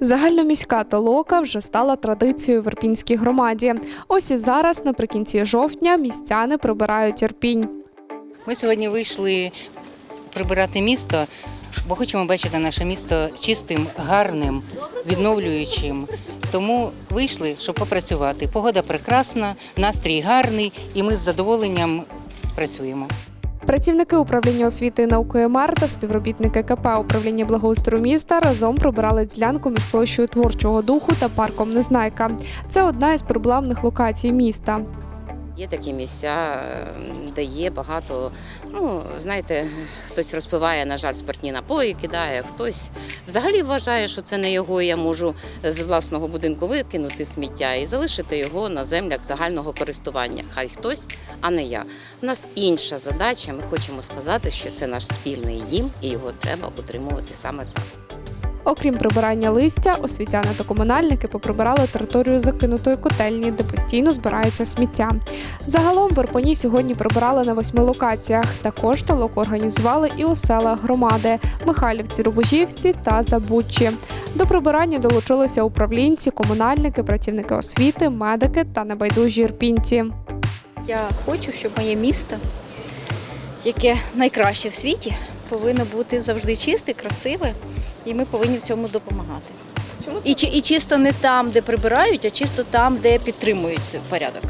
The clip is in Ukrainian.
Загальноміська толока вже стала традицією в Ірпінській громаді. Ось і зараз, наприкінці жовтня, містяни прибирають Ірпінь. Ми сьогодні вийшли прибирати місто, бо хочемо бачити наше місто чистим, гарним, відновлюючим. Тому вийшли, щоб попрацювати. Погода прекрасна, настрій гарний, і ми з задоволенням працюємо. Працівники управління освіти і науки МР та співробітники КП управління благоустрою міста разом прибирали ділянку між площею творчого духу та парком Незнайка. Це одна із проблемних локацій міста. Є такі місця, де є багато. Ну, знаєте, хтось розпиває, на жаль, спиртні напої, кидає, хтось взагалі вважає, що це не його. Я можу з власного будинку викинути сміття і залишити його на землях загального користування. Хай хтось, а не я. У нас інша задача. Ми хочемо сказати, що це наш спільний дім, і його треба утримувати саме так. Окрім прибирання листя, освітяни та комунальники поприбирали територію закинутої котельні, де постійно збирається сміття. Загалом в Ірпені сьогодні прибирали на восьми локаціях. Також толоку організували і у селах громади Михайлівці, Рубожівці та Забуччі. До прибирання долучилися управлінці, комунальники, працівники освіти, медики та небайдужі ірпінці. Я хочу, щоб моє місто, яке найкраще в світі, повинно бути завжди чисте, красиве, і ми повинні в цьому допомагати. І, і чисто не там, де прибирають, а чисто там, де підтримують порядок.